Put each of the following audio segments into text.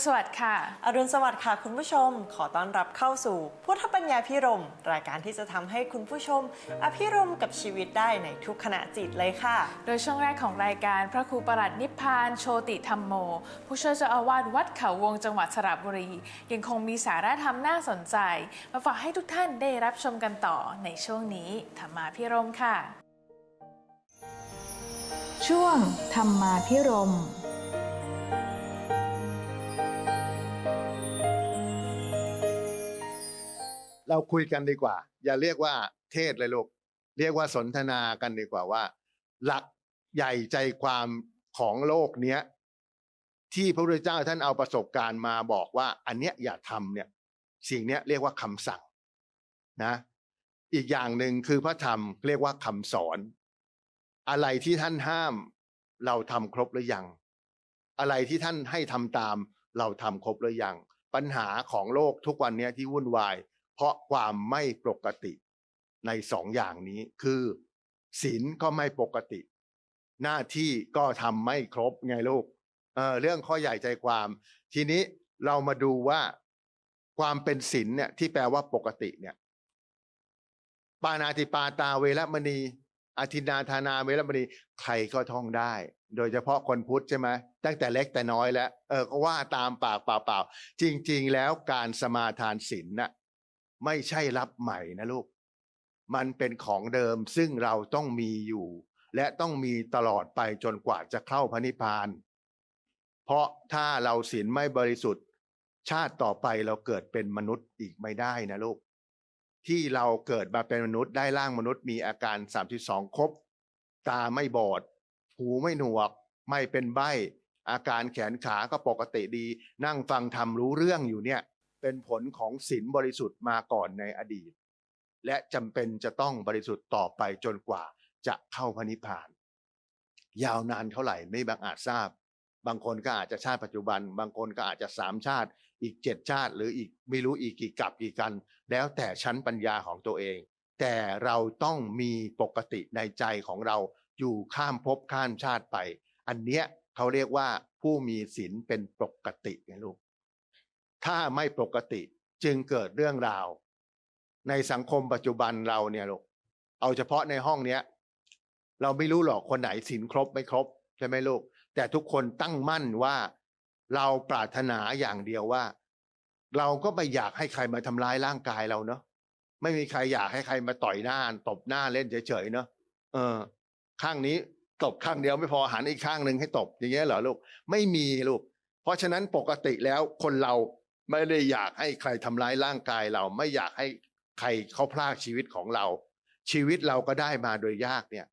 ณสวัสดิ์ค่ะ อรุณสวัสดิ์ค่ะ คุณผู้ชม ขอต้อนรับเข้าสู่ พุทธปัญญาพิรม รายการที่จะทำให้คุณผู้ชม อภิรมย์กับชีวิตได้ในทุกขณะจิตเลยค่ะ โดยช่วงแรกของรายการพระครูประหลัดนิพพานโชติธรรมโม ผู้ช่วยเจ้าอาวาสวัดเขาวงจังหวัดสระบุรี ยังคงมีสาระธรรมน่าสนใจ มาฝากให้ทุกท่านได้รับชมกันต่อในช่วงนี้ธรรมาพิรมค่ะ ช่วงธรรมาพิรม เราคุยกันดีกว่า อย่าเรียกว่าเทศเลยลูกเรียกว่าสนทนากันดีกว่าว่า หลักใหญ่ใจความของโลกเนี้ย ที่พระพุทธเจ้าท่านเอาประสบการณ์มาบอกว่า อันเนี้ยอย่าทำเนี่ย สิ่งเนี้ยเรียกว่าคำสั่งนะ อีกอย่างหนึ่งคือพระธรรมเรียกว่าคำสอน อะไรที่ท่านห้าม เราทำครบหรือยัง อะไรที่ท่านให้ทำตาม เราทำครบหรือยังปัญหาของโลกทุกวันเนี้ยที่วุ่นวาย เพราะความไม่ปกติในสองอย่างนี้คือศีลก็ไม่ปกติ หน้าที่ก็ทำไม่ครบไงลูกเออเรื่องข้อใหญ่ใจความ ทีนี้เรามาดูว่าความเป็นศีลเนี่ยที่แปลว่าปกติเนี่ย ปานาติปาตาเวรมณีอาทินนาธานาเวรมณีใครก็ท่องได้ โดยเฉพาะคนพุทธใช่ไหมตั้งแต่เล็กแต่น้อยแล้ว เออก็ว่าตามปากเปล่าๆจริง ๆ แล้วการสมาทานศีลน่ะ ไม่ใช่รับใหม่นะลูก มันเป็นของเดิมซึ่งเราต้องมีอยู่ และต้องมีตลอดไปจนกว่าจะเข้าพระนิพพาน เพราะถ้าเราศีลไม่บริสุทธิ์ ชาติต่อไปเราเกิดเป็นมนุษย์อีกไม่ได้นะลูก ที่เราเกิดมาเป็นมนุษย์ได้ร่างมนุษย์มีอาการ 32 ครบ ตาไม่บอด หูไม่หนวก ไม่เป็นใบอาการแขนขาก็ปกติดี นั่งฟังทำรู้เรื่องอยู่เนี่ย เป็นผลของศีลบริสุทธิ์มาก่อนในอดีต และจำเป็นจะต้องบริสุทธิ์ต่อไปจนกว่าจะเข้าพระนิพพาน ยาวนานเท่าไหร่ไม่บางอาจทราบ บางคนก็อาจจะชาติปัจจุบัน บางคนก็อาจจะสามชาติ อีกเจ็ดชาติ หรืออีกไม่รู้อีกกี่กับกี่กัน แล้วแต่ชั้นปัญญาของตัวเอง แต่เราต้องมีปกติในใจของเราอยู่ข้ามภพข้ามชาติไป อันเนี้ยเขาเรียกว่าผู้มีศีลเป็นปกติไงลูก ถ้าไม่ปกติจึงเกิดเรื่องราว ในสังคมปัจจุบันเราเนี่ยลูกเอาเฉพาะในห้องเนี้ย เราไม่รู้หรอกคนไหนศีลครบไม่ครบใช่ไหมลูก แต่ทุกคนตั้งมั่นว่า เราปรารถนาอย่างเดียวว่า เราก็ไม่อยากให้ใครมาทำร้ายร่างกายเราเนาะไม่มีใครอยากให้ใครมาต่อยหน้าตบหน้าเล่นเฉยๆเนาะเออ ข้างนี้ตบข้างเดียวไม่พอหันอีกข้างหนึ่งให้ตบอย่างเงี้ยเหรอลูก ไม่มีลูก เพราะฉะนั้นปกติแล้วคนเรา ไม่ได้อยากให้ใครทำร้ายร่างกายเราไม่อยากให้ใครเขาพลากชีวิตของเรา ชีวิตเราก็ได้มาโดยยากเนี่ย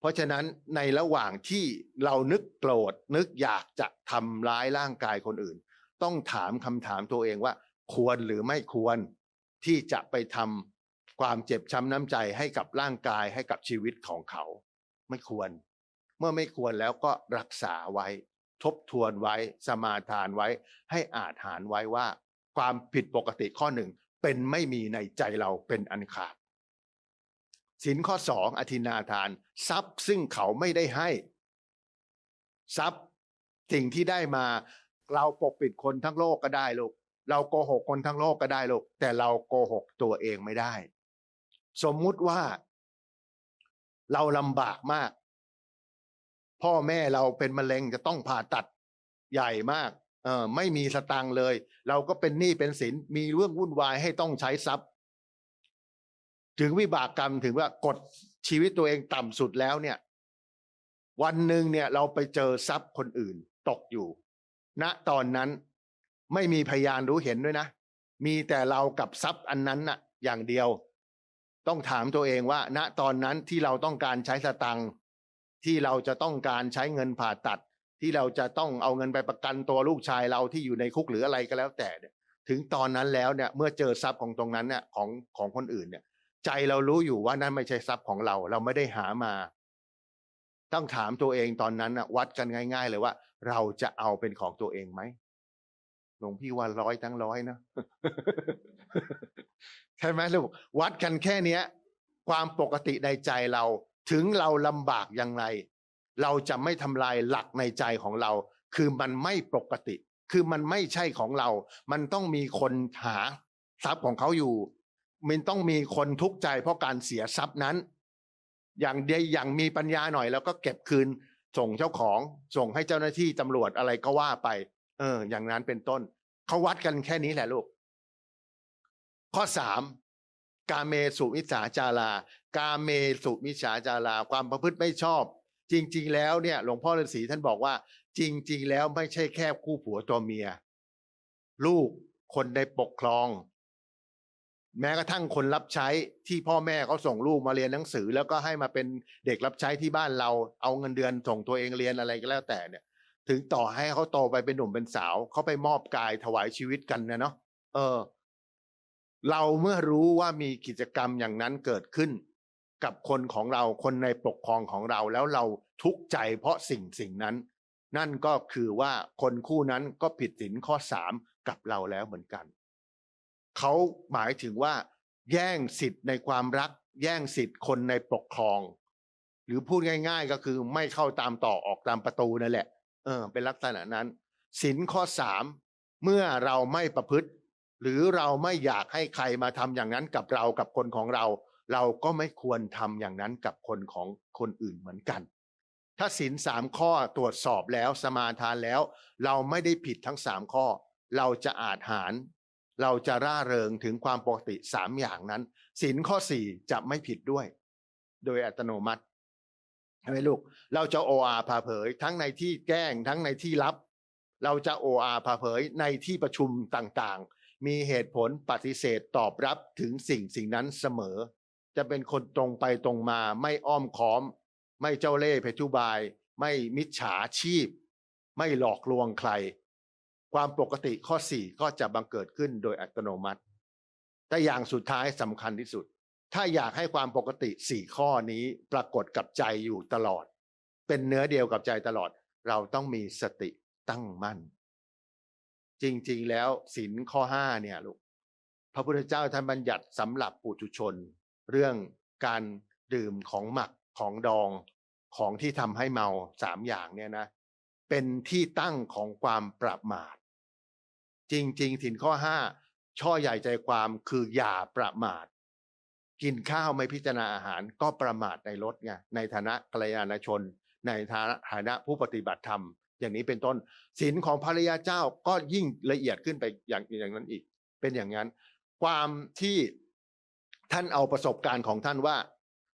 เพราะฉะนั้นในระหว่างที่เรานึกโกรธนึกอยากจะทำร้ายร่างกายคนอื่น ต้องถามคำถามตัวเองว่า ควรหรือไม่ควรที่จะไปทำความเจ็บช้ำน้ำใจให้กับร่างกายให้กับชีวิตของเขา ไม่ควร เมื่อไม่ควรแล้วก็รักษาไว้ ทบทวนไว้สมาทานไว้ ให้อาจหารไว้ว่า ความผิดปกติข้อหนึ่งเป็นไม่มีในใจเราเป็นอันขาดสินข้อสองอธินาทาน ทรัพย์ซึ่งเขาไม่ได้ให้ ทรัพย์สิ่งที่ได้มา เราปกปิดคนทั้งโลกก็ได้ลูกเราโกหกคนทั้งโลกก็ได้ลูกแต่เราโกหกตัวเองไม่ได้ สมมุติว่า เราลำบากมาก พ่อแม่เราเป็นมะเร็งจะต้องผ่าตัดใหญ่มาก เออไม่มีสตังค์เลย เราก็เป็นหนี้เป็นสินมีเรื่องวุ่นวายให้ต้องใช้ทรัพย์ ถึงวิบากกรรมถึงว่ากดชีวิตตัวเองต่ำสุดแล้วเนี่ย วันหนึ่งเนี่ยเราไปเจอทรัพย์คนอื่นตกอยู่ณตอนนั้นไม่มีพยานรู้เห็นด้วยนะ มีแต่เรากับทรัพย์อันนั้นน่ะ อย่างเดียว ต้องถามตัวเองว่า ณตอนนั้นที่เราต้องการใช้สตังค์ ที่เราจะต้องการใช้เงินผ่าตัด ที่เราจะต้องเอาเงินไปประกันตัวลูกชายเราที่อยู่ในคุกหรืออะไรก็แล้วแต่เนี่ยถึงตอนนั้นแล้วเนี่ยเมื่อเจอทรัพย์ของตรงนั้นเนี่ยของของคนอื่นเนี่ย ใจเรารู้อยู่ว่านั่นไม่ใช่ทรัพย์ของเรา เราไม่ได้หามา ต้องถามตัวเองตอนนั้นนะวัดกันง่าย ๆ เลยว่า เราจะเอาเป็นของตัวเองไหมหลวงพี่ว่าร้อยทั้งร้อยนะใช่ไหมลูกวัดกันแค่เนี้ย ความปกติในใจเรา ถึงเราลำบากอย่างไร เราจะไม่ทำลายหลักในใจของเรา คือมันไม่ปกติ คือมันไม่ใช่ของเรา มันต้องมีคนหาทรัพย์ของเขาอยู่ มันต้องมีคนทุกข์ใจเพราะการเสียทรัพย์นั้น อย่างเดียอย่างมีปัญญาหน่อย แล้วก็เก็บคืน ส่งเจ้าของ ส่งให้เจ้าหน้าที่ตำรวจอะไรก็ว่าไป เออ อย่างนั้นเป็นต้น เขาวัดกันแค่นี้แหละลูก ข้อสามกาเมสุมิจฉาจารา กาเมสุมิฉาจาราความประพฤติไม่ชอบ จริง ๆ แล้วเนี่ย หลวงพ่อฤาษีท่านบอกว่า จริง ๆ แล้วไม่ใช่แค่คู่ผัวตัวเมีย ลูกคนในปกครอง แม้กระทั่งคนรับใช้ที่พ่อแม่เขาส่งลูกมาเรียนหนังสือ แล้วก็ให้มาเป็นเด็กรับใช้ที่บ้านเราเอาเงินเดือนส่งตัวเองเรียนอะไรก็แล้วแต่เนี่ย ถึงต่อให้เขาโตไปเป็นหนุ่มเป็นสาวเขาไปมอบกายถวายชีวิตกันนะเนาะเออ เราเมื่อรู้ว่ามีกิจกรรมอย่างนั้นเกิดขึ้น กับคนของเราคนในปกครองของเราแล้วเราทุกข์ใจเพราะสิ่งสิ่งนั้น นั่นก็คือว่าคนคู่นั้นก็ผิดศีลข้อสามกับเราแล้วเหมือนกัน เขาหมายถึงว่า แย่งสิทธิ์ในความรัก แย่งสิทธิ์คนในปกครอง หรือพูดง่าย ๆ ก็คือไม่เข้าตามต่อออกตามประตูนั่นแหละ เออ เป็นลักษณะนั้นสินข้อสามเมื่อเราไม่ประพฤติ หรือเราไม่อยากให้ใครมาทำอย่างนั้นกับเรากับคนของเรา เราก็ไม่ควรทำอย่างนั้นกับคนของคนอื่นเหมือนกัน ถ้าสินสามข้อตรวจสอบแล้วสมาทานแล้ว เราไม่ได้ผิดทั้งสามข้อ เราจะอาจหาร เราจะร่าเริงถึงความปกติสามอย่างนั้นสินข้อสี่จะไม่ผิดด้วย โดยอัตโนมัติใช่ไหมลูก เราจะโออาพาเผย ทั้งในที่แกล้งทั้งในที่ลับ เราจะโออาพาเผยในที่ประชุมต่างๆ มีเหตุผลปฏิเสธตอบรับถึงสิ่งสิ่งนั้นเสมอ จะเป็นคนตรงไปตรงมา ไม่อ้อมค้อม ไม่เจ้าเล่ห์เพทุบาย ไม่มิจฉาชีพ ไม่หลอกลวงใคร ความปกติข้อสี่ก็จะบังเกิดขึ้นโดยอัตโนมัติแต่อย่างสุดท้ายสำคัญที่สุด ถ้าอยากให้ความปกติสี่ข้อนี้ปรากฏกับใจอยู่ตลอด เป็นเนื้อเดียวกับใจตลอด เราต้องมีสติตั้งมั่น จริงๆแล้วศีลข้อห้าเนี่ยลูกพระพุทธเจ้าท่านบัญญัติสำหรับปุถุชน เรื่องการดื่มของหมักของดองของที่ทำให้เมาสามอย่างเนี่ยนะ เป็นที่ตั้งของความประมาท จริง ๆ ถินข้อห้าช่อใหญ่ใจความคืออย่าประมาท กินข้าวไม่พิจารณาอาหารก็ประมาทในรถไงในฐานะกัลยาณชน ในฐานะฐานะผู้ปฏิบัติธรรม อย่างนี้เป็นต้นศีลของภรรยาเจ้าก็ยิ่งละเอียดขึ้นไปอย่างอย่างนั้นอีก เป็นอย่างนั้น ความที่ ท่านเอาประสบการณ์ของท่านว่า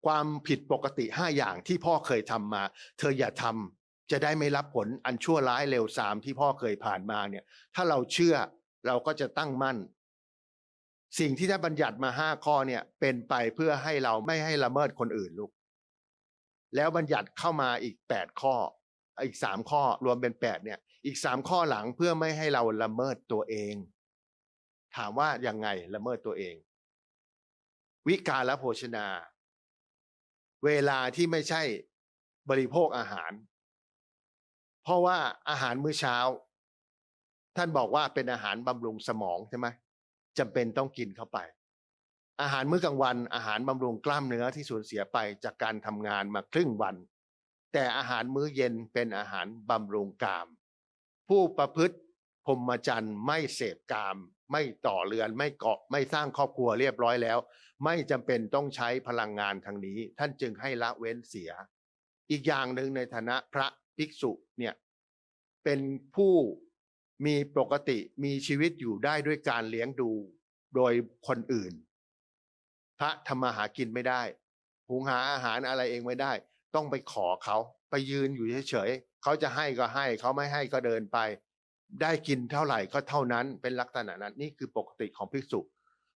ความผิดปกติห้าอย่างที่พ่อเคยทำมา เธออย่าทำจะได้ไม่รับผลอันชั่วร้ายเร็วสามที่พ่อเคยผ่านมาเนี่ย ถ้าเราเชื่อเราก็จะตั้งมั่น สิ่งที่ท่านบัญญัติมาห้าข้อเนี่ย เป็นไปเพื่อให้เราไม่ให้ละเมิดคนอื่นลูกแล้วบัญญัติเข้ามาอีกแปดข้อ อีกสามข้อรวมเป็นแปดเนี่ย อีกสามข้อหลังเพื่อไม่ให้เราละเมิดตัวเอง ถามว่ายังไงละเมิดตัวเอง วิกาลโภชนา เวลาที่ไม่ใช่บริโภคอาหาร เพราะว่าอาหารมื้อเช้า ท่านบอกว่าเป็นอาหารบำรุงสมองใช่ไหมจำเป็นต้องกินเข้าไป อาหารมื้อกลางวัน อาหารบำรุงกล้ามเนื้อที่สูญเสียไปจากการทำงานมาครึ่งวัน แต่อาหารมื้อเย็นเป็นอาหารบำรุงกาม ผู้ประพฤติพรหมจรรย์ไม่เสพกาม ไม่ต่อเรือนไม่เกาะไม่สร้างครอบครัวเรียบร้อยแล้ว ไม่จำเป็นต้องใช้พลังงานทางนี้ ท่านจึงให้ละเว้นเสีย อีกอย่างหนึ่งในฐานะพระภิกษุเนี่ยเป็นผู้มีปกติมีชีวิตอยู่ได้ด้วยการเลี้ยงดูโดยคนอื่น พระทำมาหากินไม่ได้ หุงหาอาหารอะไรเองไม่ได้ ต้องไปขอเขา ไปยืนอยู่เฉยๆเขาจะให้ก็ให้เขาไม่ให้ก็เดินไป ได้กินเท่าไหร่ก็เท่านั้นเป็นลักษณะนั้นนี่คือปกติของภิกษุ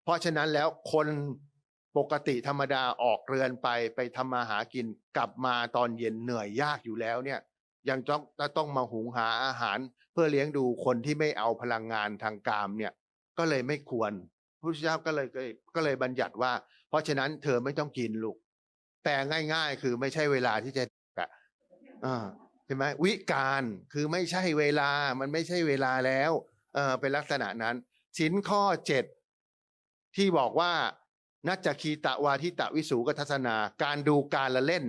เพราะฉะนั้นแล้วคนปกติธรรมดาออกเรือนไปไปทำมาหากินกลับมาตอนเย็นเหนื่อยยากอยู่แล้วเนี่ย ยังต้องต้องมาหุงหาอาหาร เพื่อเลี้ยงดูคนที่ไม่เอาพลังงานทางกามเนี่ยก็เลยไม่ควรพระเจ้าก็เลยก็เลยบัญญัติว่า เพราะฉะนั้นเธอไม่ต้องกินลูกแต่ง่าย ๆ คือไม่ใช่เวลาที่จะอ่า ใช่ไหมวิการคือไม่ใช่เวลามันไม่ใช่เวลาแล้วเออเป็นลักษณะนั้นสินข้อเจ็ดที่บอกว่านัจจคีตะวาทิตะวิสูกทัศนา การดูการละเล่น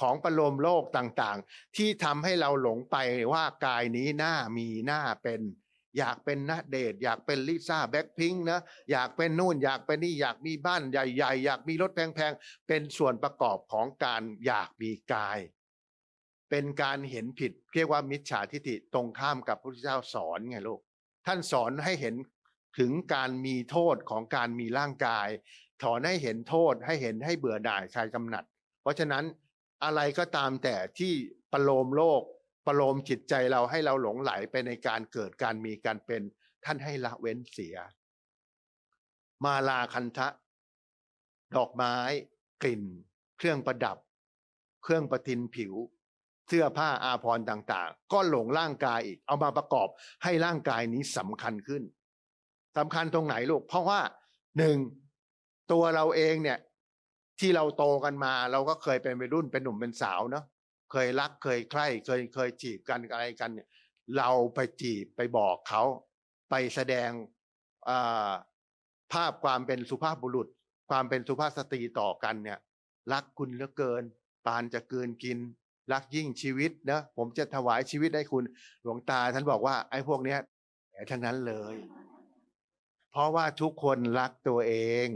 ของประโลมโลกต่างๆ ที่ทำให้เราหลงไปว่ากายนี้หน้ามีหน้าเป็น อยากเป็นนาเดทอยากเป็นลิซ่าแบ็คพิงค์นะอยากเป็นนู่นอยากเป็นนี่อยากมีบ้านใหญ่ ๆ อยากมีรถแพงๆ เป็นส่วนประกอบของการอยากมีกาย เป็นการเห็นผิดเรียกว่ามิจฉาทิฏฐิตรงข้ามกับพระพุทธเจ้าสอนไงลูกท่านสอนให้เห็นถึงการมีโทษของการมีร่างกาย ถอนให้เห็นโทษให้เห็นให้เบื่อหน่ายคลายกำหนัด เพราะฉะนั้นอะไรก็ตามแต่ที่ประโลมโลกประโลมจิตใจเราให้เราหลงไหลไปในการเกิดการมีการเป็น ท่านให้ละเว้นเสีย มาลาคันทะ ดอกไม้ กลิ่น เครื่องประดับ เครื่องประทินผิว เสื้อผ้าอาภรณ์ต่างๆ ก็หลงร่างกายอีก เอามาประกอบให้ร่างกายนี้สำคัญขึ้นสำคัญตรงไหนลูก เพราะว่าหนึ่งตัวเราเองเนี่ย ที่เราโตกันมา เราก็เคยเป็นวัยรุ่นเป็นหนุ่มเป็นสาวเนาะเคยรักเคยใคร่เคยเคยจีบกันอะไรกันเนี่ย เราไปจีบไปบอกเขาไปแสดงภาพความเป็นสุภาพบุรุษ ความเป็นสุภาพสตรีต่อกันเนี่ย รักคุณเหลือเกิน ปานจะเกินกิน รักยิ่งชีวิตนะผมจะถวายชีวิตให้คุณหลวงตา ท่านบอกว่าไอ้พวกเนี้ยแหมทั้งนั้นเลย เพราะว่าทุกคนรักตัวเอง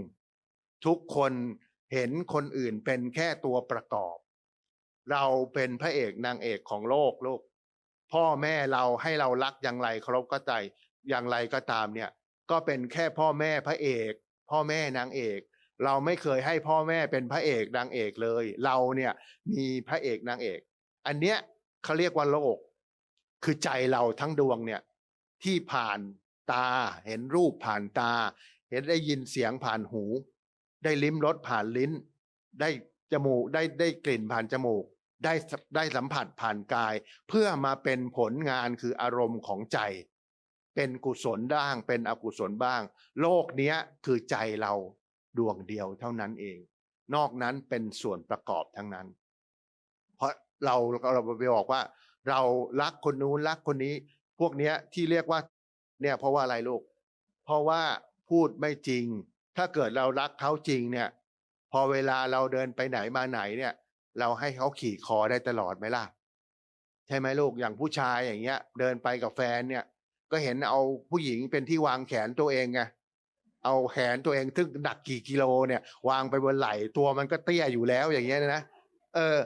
ทุกคนเห็นคนอื่นเป็นแค่ตัวประกอบ เราเป็นพระเอกนางเอกของโลกโลก พ่อแม่เราให้เรารักอย่างไรเคารพก็ใจอย่างไรก็ตามเนี่ย ก็เป็นแค่พ่อแม่พระเอก พ่อแม่นางเอก เราไม่เคยให้พ่อแม่เป็นพระเอกนางเอกเลย เราเนี่ยมีพระเอกนางเอก อันเนี้ยเขาเรียกว่าโลก คือใจเราทั้งดวงเนี่ยที่ผ่านตาเห็นรูปผ่านตา เห็นได้ยินเสียงผ่านหู ได้ลิ้มรสผ่านลิ้น ได้จมูกได้ได้กลิ่นผ่านจมูก ได้ได้สัมผัสผ่านกาย เพื่อมาเป็นผลงานคืออารมณ์ของใจ เป็นกุศลบ้าง เป็นอกุศลบ้าง โลกเนี้ยคือใจเรา ดวงเดียวเท่านั้นเอง นอกนั้นเป็นส่วนประกอบทั้งนั้น เพราะเราเราไปบอกว่า เรารักคนนู้นรักคนนี้ พวกเนี้ยที่เรียกว่า เนี่ยเพราะว่าอะไรลูก เพราะว่าพูดไม่จริง ถ้าเกิดเรารักเขาจริงเนี่ย พอเวลาเราเดินไปไหนมาไหนเนี่ย เราให้เขาขี่คอได้ตลอดไหมล่ะใช่ไหมลูกอย่างผู้ชายอย่างเงี้ย เดินไปกับแฟนเนี่ย ก็เห็นเอาผู้หญิงเป็นที่วางแขนตัวเองไง เอาแขนตัวเองซึ่งหนักกี่กิโลเนี่ย วางไปบนไหล่ตัวมันก็เตี้ยอยู่แล้วอย่างเงี้ยนะเออ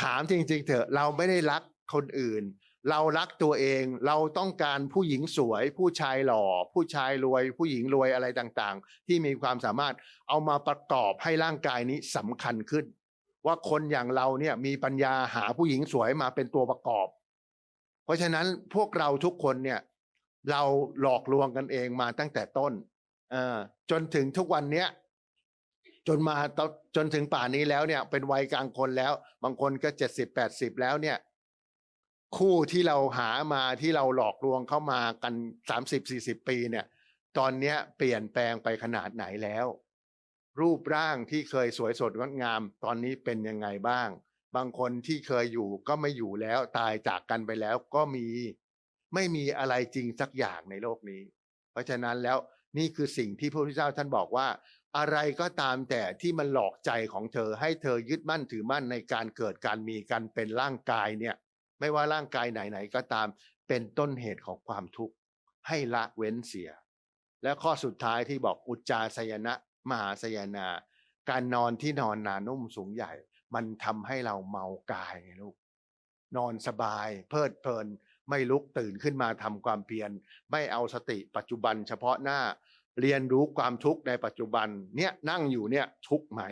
ถามจริง ๆ เถอะ เราไม่ได้รักคนอื่น เรารักตัวเองเราต้องการผู้หญิงสวย ผู้ชายหล่อ ผู้ชายรวย ผู้หญิงรวยอะไรต่างๆ ที่มีความสามารถเอามาประกอบให้ร่างกายนี้สำคัญขึ้น ว่าคนอย่างเราเนี่ยมีปัญญาหาผู้หญิงสวยมาเป็นตัวประกอบ เพราะฉะนั้นพวกเราทุกคนเนี่ย เราหลอกลวงกันเองมาตั้งแต่ต้น จนถึงทุกวันเนี้ยจนมาจนถึงป่านนี้แล้วเนี่ย เป็นวัยกลางคนแล้ว บางคนก็เจ็ดสิบแปดสิบแล้วเนี่ย คู่ที่เราหามาที่เราหลอกลวงเข้ามากันสามสิบสี่สิบปีเนี่ย ตอนเนี้ยเปลี่ยนแปลงไปขนาดไหนแล้ว รูปร่างที่เคยสวยสดงดงาม ตอนนี้เป็นยังไงบ้าง บางคนที่เคยอยู่ก็ไม่อยู่แล้วตายจากกันไปแล้วก็มีไม่มีอะไรจริงสักอย่างในโลกนี้ เพราะฉะนั้นแล้ว นี่คือสิ่งที่พระพุทธเจ้าท่านบอกว่า อะไรก็ตามแต่ที่มันหลอกใจของเธอให้เธอยึดมั่นถือมั่นในการเกิดการมีการเป็นร่างกายเนี่ย ไม่ว่าร่างกายไหนๆก็ตามเป็นต้นเหตุของความทุกข์ให้ละเว้นเสีย และข้อสุดท้ายที่บอกอุจจาสยนะมหาสยนา การนอนที่นอนหนานุ่มสูงใหญ่ มันทำให้เราเมากายไงลูกนอนสบาย เพลิดเพลิน ไม่ลุกตื่นขึ้นมาทำความเพียร ไม่เอาสติปัจจุบันเฉพาะหน้า เรียนรู้ความทุกข์ในปัจจุบัน เนี่ยนั่งอยู่เนี่ยทุกข์ไหม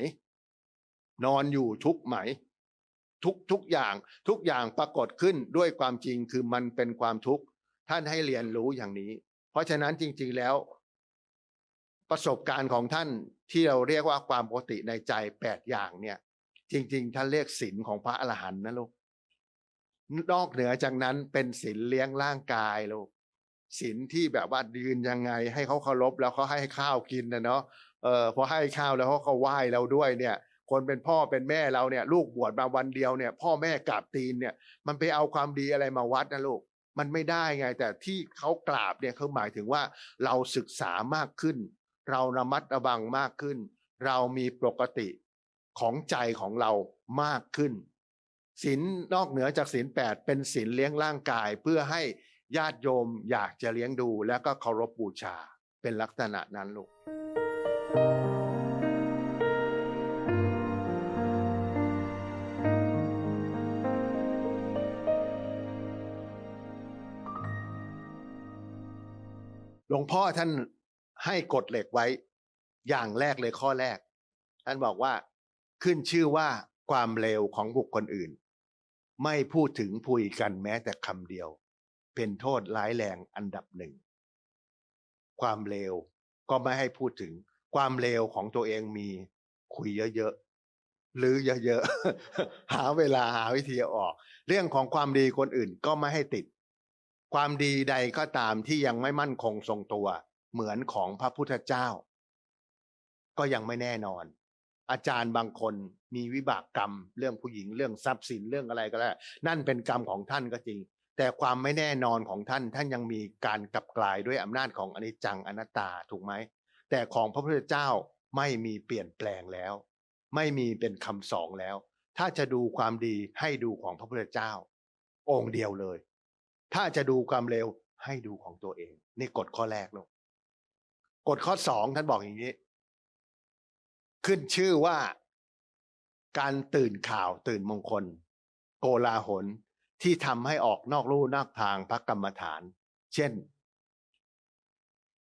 นอนอยู่ทุกข์ไหม ทุกทุกอย่างทุกอย่างปรากฏขึ้นด้วยความจริงคือมันเป็นความทุกข์ท่านให้เรียนรู้อย่างนี้ เพราะฉะนั้นจริง ๆแล้ว ประสบการณ์ของท่านที่เราเรียกว่าความปกติในใจแปดอย่างเนี่ย จริง ๆ ท่านเรียกศีลของพระอรหันต์นะลูก นอกเหนือจากนั้นเป็นศีลเลี้ยงร่างกายลูกศีลที่แบบว่ายืนยังไง ให้เขาเคารพแล้วเขาให้ข้าวกินนะเนาะเออพอให้ข้าวแล้วเขาก็ไหว้เราด้วยเนี่ย คนเป็นพ่อเป็นแม่เราเนี่ย ลูกบวชมาวันเดียวเนี่ย พ่อแม่กราบตีนเนี่ย มันไปเอาความดีอะไรมาวัดนะลูกมันไม่ได้ไง แต่ที่เขากราบเนี่ยเขาหมายถึงว่าเราศึกษามากขึ้น เราระมัดระวังมากขึ้น เรามีปกติของใจของเรามากขึ้น ศีลนอกเหนือจากศีลแปดเป็นศีลเลี้ยงร่างกาย เพื่อให้ญาติโยมอยากจะเลี้ยงดูแล้วก็เคารพบูชาเป็นลักษณะนั้นลูกหลวงพ่อท่านให้กฎเหล็กไว้ อย่างแรกเลยข้อแรก ท่านบอกว่าขึ้นชื่อว่าความเลวของบุคคลอื่น ไม่พูดถึงพูดกันแม้แต่คำเดียว เป็นโทษร้ายแรงอันดับหนึ่ง ความเลวก็ไม่ให้พูดถึง ความเลวของตัวเองมีคุยเยอะๆหรือเยอะๆ หาเวลาหาวิธีออก เรื่องของความดีคนอื่นก็ไม่ให้ติด ความดีใดก็ตามที่ยังไม่มั่นคงทรงตัว เหมือนของพระพุทธเจ้า ก็ยังไม่แน่นอน อาจารย์บางคนมีวิบากกรรม เรื่องผู้หญิงเรื่องทรัพย์สินเรื่องอะไรก็แล้วนั่นเป็นกรรมของท่านก็จริง แต่ความไม่แน่นอนของท่านท่านยังมีการกลับกลายด้วยอำนาจของอนิจจังอนัตตาถูกไหมแต่ของพระพุทธเจ้าไม่มีเปลี่ยนแปลงแล้ว ไม่มีเป็นคำสองแล้ว ถ้าจะดูความดีให้ดูของพระพุทธเจ้า องค์เดียวเลย ถ้าจะดูความเร็วให้ดูของตัวเอง นี่กฎข้อแรกลูกกฎข้อสองท่านบอกอย่างนี้ ขึ้นชื่อว่าการตื่นข่าวตื่นมงคล โกลาหลที่ทำให้ออกนอกลู่นอกทางพระกรรมฐาน เช่น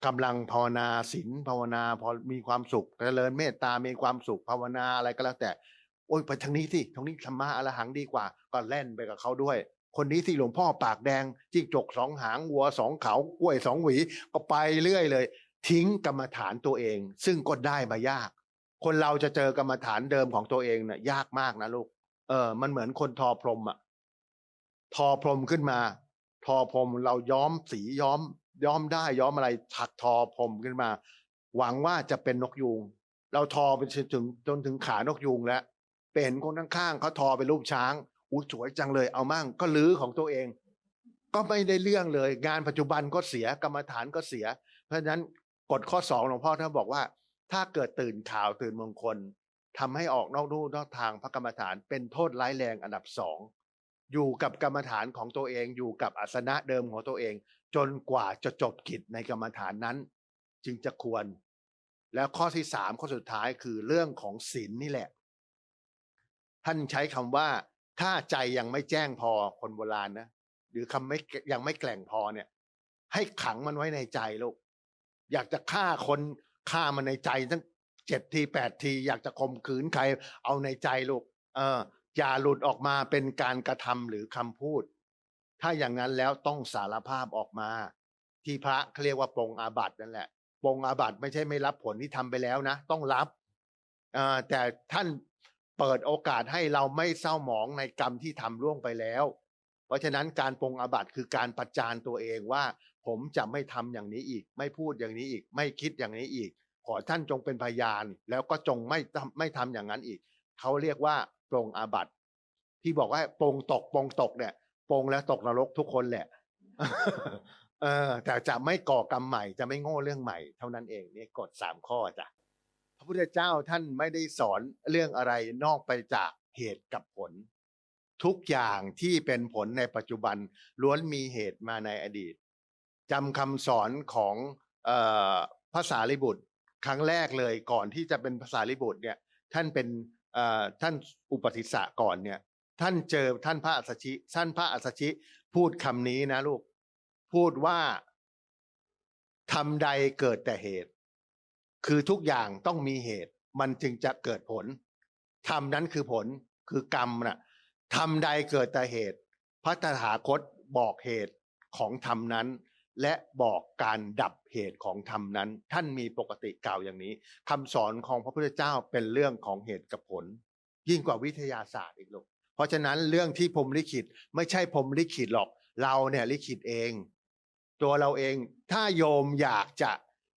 กำลังภาวนาศีลภาวนาพอมีความสุขเจริญเมตตามีความสุขภาวนาอะไรก็แล้วแต่ โอ้ยไปทางนี้สิทางนี้ธรรมะอรหังดีกว่า ก็แล่นไปกับเขาด้วย คนนี้สิหลวงพ่อปากแดงจิ้งจกสองหางวัวสองเขากล้วยสองหวี ก็ไปเรื่อยเลย ทิ้งกรรมฐานตัวเอง ซึ่งก็ได้มายาก คนเราจะเจอกรรมฐานเดิมของตัวเองเนี่ยยากมากนะลูก เออ มันเหมือนคนทอพรมอะทอพรมขึ้นมา ทอพรมเราย้อมสีย้อม ย้อมได้ย้อมอะไรถักทอพรมขึ้นมา หวังว่าจะเป็นนกยูงเราทอไปจนถึงจนถึงขานกยูงแล้วไปเห็นคนข้างๆเขาทอเป็นรูปช้างอู้สวยจังเลยเอามั่งก็ลื้อของตัวเอง ก็ไม่ได้เรื่องเลย งานปัจจุบันก็เสียกรรมฐานก็เสีย เพราะฉะนั้นกฎข้อสองหลวงพ่อท่านบอกว่า ถ้าเกิดตื่นข่าวตื่นมงคลทำให้ออกนอกลู่นอกทางพระกรรมฐานเป็นโทษร้ายแรงอันดับสองอยู่กับกรรมฐานของตัวเองอยู่กับอาสนะเดิมของตัวเอง จนกว่าจะจบกิจในกรรมฐานนั้น จึงจะควร แล้วข้อที่สามข้อสุดท้ายคือเรื่องของศีลนี่แหละ ท่านใช้คำว่า ถ้าใจยังไม่แจ้งพอคนโบราณนะหรือคำไม่ยังไม่แกล่งพอเนี่ย ให้ขังมันไว้ในใจลูกอยากจะฆ่าคน ฆ่ามันในใจตั้งเจ็ดทีแปดทีอยากจะข่มขืนใคร เอาในใจลูก เออ อย่าหลุดออกมาเป็นการกระทำหรือคำพูด ถ้าอย่างนั้นแล้วต้องสารภาพออกมา ที่พระเขาเรียกว่าปรงอาบัตินั่นแหละปรงอาบัติไม่ใช่ไม่รับผลที่ทำไปแล้วนะ ต้องรับอแต่ท่านเปิดโอกาสให้เราไม่เศร้าหมองในกรรมที่ทำล่วงไปแล้ว เพราะฉะนั้นการปรงอาบัติคือการประจานตัวเองว่า ผมจะไม่ทำอย่างนี้อีก ไม่พูดอย่างนี้อีก ไม่คิดอย่างนี้อีก ขอท่านจงเป็นพยาน แล้วก็จงไม่ทำไม่ทำอย่างนั้นอีก เขาเรียกว่าปรงอาบัติ ที่บอกว่าปรงตกปรงตกเนี่ยปรงแล้วตกนรกทุกคนแหละเออแต่จะไม่ก่อกรรมใหม่จะไม่โง่เรื่องใหม่ เท่านั้นเองนี่กฎสามข้อจ้ะพระพุทธเจ้าท่านไม่ได้สอนเรื่องอะไรนอกไปจากเหตุกับผล ทุกอย่างที่เป็นผลในปัจจุบันล้วนมีเหตุมาในอดีต จำคำสอนของอภาษาลิบุตรครั้งแรกเลยก่อนที่จะเป็นภาษาลิบุตรเนี่ยท่านเป็นท่านอุปติสสะก่อนเนี่ยท่านเจอท่านพระอัสสชิท่านพระอัสสชิพูดคำนี้นะลูก พูดว่าทำใดเกิดแต่เหตุ คือทุกอย่างต้องมีเหตุ มันจึงจะเกิดผลทำนั้นคือผลคือกรรมน่ะทำใดเกิดแต่เหตุ พระตถาคตบอกเหตุของธรรมนั้น และบอกการดับเหตุของธรรมนั้น ท่านมีปกติกล่าวอย่างนี้คำสอนของพระพุทธเจ้าเป็นเรื่องของเหตุกับผล ยิ่งกว่าวิทยาศาสตร์อีกลูกเพราะฉะนั้นเรื่องที่ผมลิขิตไม่ใช่ผมลิขิตหรอก เราเนี่ยลิขิตเอง ตัวเราเองถ้าโยมอยากจะ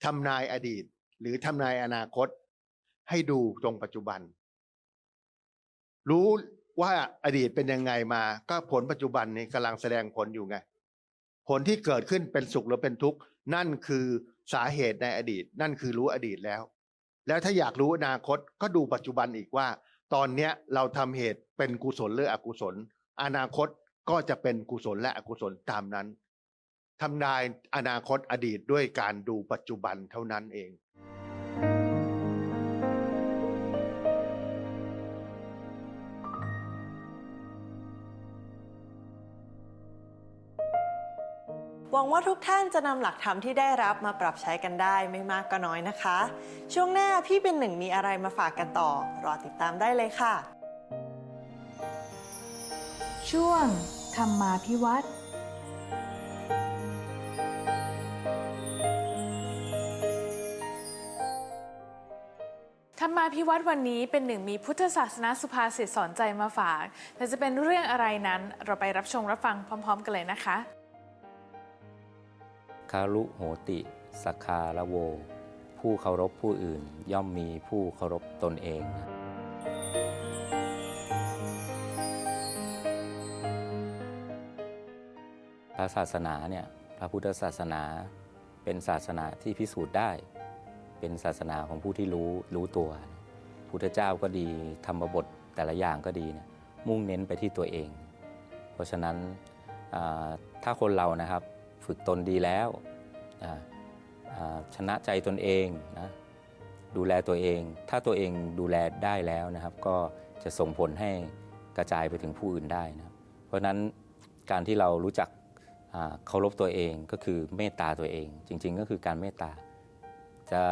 ทำนายอดีต หรือทำนายอนาคต ให้ดูตรงปัจจุบัน รู้ว่าอดีตเป็นยังไงมา ก็ผลปัจจุบันนี้กำลังแสดงผลอยู่ไง ผลที่เกิดขึ้นเป็นสุขหรือเป็นทุกข์นั่นคือสาเหตุในอดีต นั่นคือรู้อดีตแล้ว แล้วถ้าอยากรู้อนาคตก็ดูปัจจุบันอีกว่า ตอนเนี้ยเราทำเหตุเป็นกุศลหรืออกุศล อนาคตก็จะเป็นกุศลและอกุศลตามนั้นทำนายอนาคตอดีตด้วยการดูปัจจุบันเท่านั้นเอง วังว่าทุกท่านจะนำหลักธรรมที่ได้รับมาปรับใช้กันได้ไม่มากก็น้อยนะคะ ช่วงหน้าพี่เป็นหนึ่งมีอะไรมาฝากกันต่อ รอติดตามได้เลยค่ะ ช่วง ธรรมาพิวัตรธรรมาพิวัตรวันนี้เป็นหนึ่งมีพุทธศาสนาสุภาษิตสอนใจมาฝากแต่จะเป็นเรื่องอะไรนั้นเราไปรับชมรับฟังพร้อม ๆ กันเลยนะคะ คารุโหติสคาระโว ผู้เคารพผู้อื่นย่อมมีผู้เคารพตนเอง พระศาสนาเนี่ยพระพุทธศาสนาเป็นศาสนาที่พิสูจน์ได้ เป็นศาสนาของผู้ที่รู้รู้ตัวพุทธเจ้าก็ดีธรรมบทแต่ละอย่างก็ดีเนี่ยมุ่งเน้นไปที่ตัวเอง เพราะฉะนั้นถ้าคนเรานะครับ ฝึกตนดีแล้วชนะใจตนเองนะดูแลตัวเอง ถ้าตัวเองดูแลได้แล้วนะครับ ก็จะส่งผลให้กระจายไปถึงผู้อื่นได้นะเพราะฉะนั้นการที่เรารู้จักเคารพตัวเองก็คือเมตตาตัวเอง จริง ๆ ก็คือการเมตตา จะ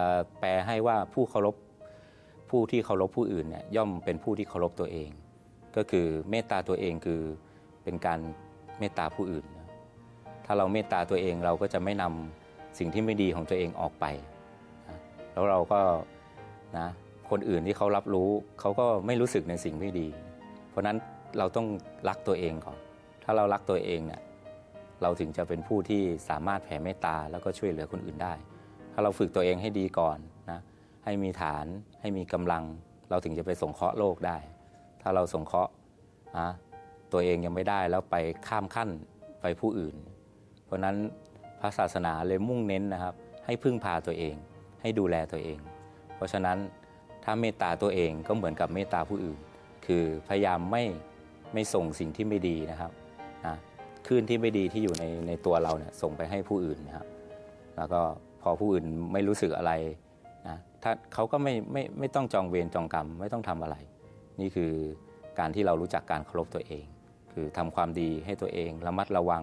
แปลให้ว่าผู้เคารพผู้ที่เคารพผู้อื่นเนี่ยย่อมเป็นผู้ที่เคารพตัวเอง ก็คือเมตตาตัวเองคือเป็นการเมตตาผู้อื่น ถ้าเราเมตตาตัวเองเราก็จะไม่นำสิ่งที่ไม่ดีของตัวเองออกไป แล้วเราก็นะคนอื่นที่เขารับรู้เขาก็ไม่รู้สึกในสิ่งไม่ดี เพราะนั้นเราต้องรักตัวเองก่อน ถ้าเรารักตัวเองเนี่ยเราถึงจะเป็นผู้ที่สามารถแผ่เมตตาแล้วก็ช่วยเหลือคนอื่นได้ ถ้าเราฝึกตัวเองให้ดีก่อนนะให้มีฐานให้มีกำลัง เราถึงจะไปสงเคราะห์โลกได้ ถ้าเราสงเคราะห์ตัวเองยังไม่ได้แล้วไปข้ามขั้นไปผู้อื่น เพราะนั้นพระศาสนาเลยมุ่งเน้นนะครับ ให้พึ่งพาตัวเอง ให้ดูแลตัวเอง เพราะฉะนั้นถ้าเมตตาตัวเองก็เหมือนกับเมตตาผู้อื่น คือพยายามไม่ไม่ส่งสิ่งที่ไม่ดีนะครับนะคลื่นที่ไม่ดีที่อยู่ในในตัวเราเนี่ยส่งไปให้ผู้อื่นนะครับ แล้วก็พอผู้อื่นไม่รู้สึกอะไรนะถ้าเขาก็ไม่ไม่ไม่ต้องจองเวรจองกรรมไม่ต้องทำอะไร นี่คือการที่เรารู้จักการเคารพตัวเอง คือทำความดีให้ตัวเองระมัดระวัง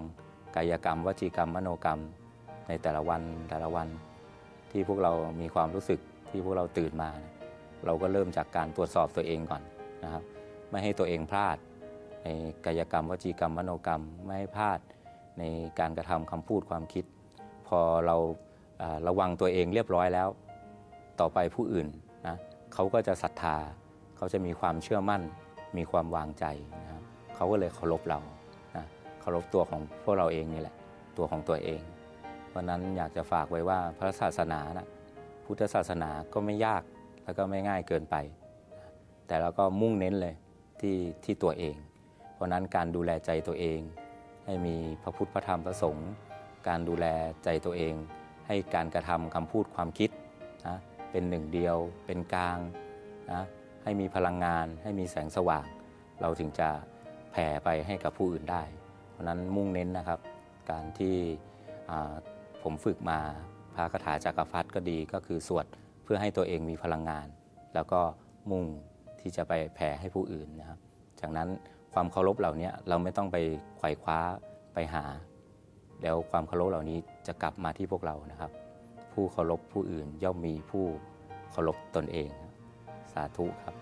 กายกรรม วจีกรรม มโนกรรม ในแต่ละวันแต่ละวัน ที่พวกเรามีความรู้สึกที่พวกเราตื่นมา เราก็เริ่มจากการตรวจสอบตัวเองก่อนนะครับไม่ให้ตัวเองพลาด ในกายกรรม วจีกรรม มโนกรรมไม่ให้พลาดในการกระทำคำพูดความคิด พอเราระวังตัวเองเรียบร้อยแล้ว ต่อไปผู้อื่นนะเขาก็จะศรัทธา เขาจะมีความเชื่อมั่น มีความวางใจนะครับเขาก็เลยเคารพเรา เคารพตัวของพวกเราเองนี่แหละ ตัวของตัวเองเพราะนั้นอยากจะฝากไว้ว่าพระศาสนานะพุทธศาสนาก็ไม่ยากแล้วก็ไม่ง่ายเกินไป แต่เราก็มุ่งเน้นเลยที่ที่ตัวเอง เพราะนั้นการดูแลใจตัวเอง ให้มีพระพุทธพระธรรมพระสงฆ์การดูแลใจตัวเอง ให้การกระทำคำพูดความคิดนะเป็นหนึ่งเดียวเป็นกลางนะให้มีพลังงาน ให้มีแสงสว่าง เราถึงจะแผ่ไปให้กับผู้อื่นได้ เพราะนั้นมุ่งเน้นนะครับ การที่ผมฝึกมาพระคาถาจักรพรรดิก็ดีก็คือสวดเพื่อให้ตัวเองมีพลังงาน แล้วก็มุ่งที่จะไปแผ่ให้ผู้อื่นนะครับ จากนั้นความเคารพเหล่านี้เราไม่ต้องไปไขว่คว้าไปหา แล้วความเคารพเหล่านี้จะกลับมาที่พวกเรานะครับ ผู้เคารพผู้อื่นย่อมมีผู้เคารพตนเองครับสาธุครับ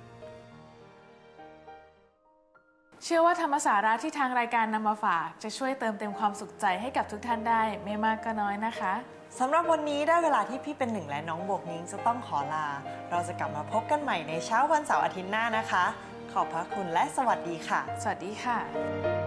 เชื่อว่าธรรมสาระที่ทางรายการนำมาฝาก จะช่วยเติมเต็มความสุขใจให้กับทุกท่านได้ ไม่มากก็น้อยนะคะ สำหรับวันนี้ได้เวลาที่พี่เป็นหนึ่งและน้องบวกนิ้งจะต้องขอลา เราจะกลับมาพบกันใหม่ในเช้าวันเสาร์อาทิตย์หน้านะคะ ขอบพระคุณและสวัสดีค่ะ สวัสดีค่ะ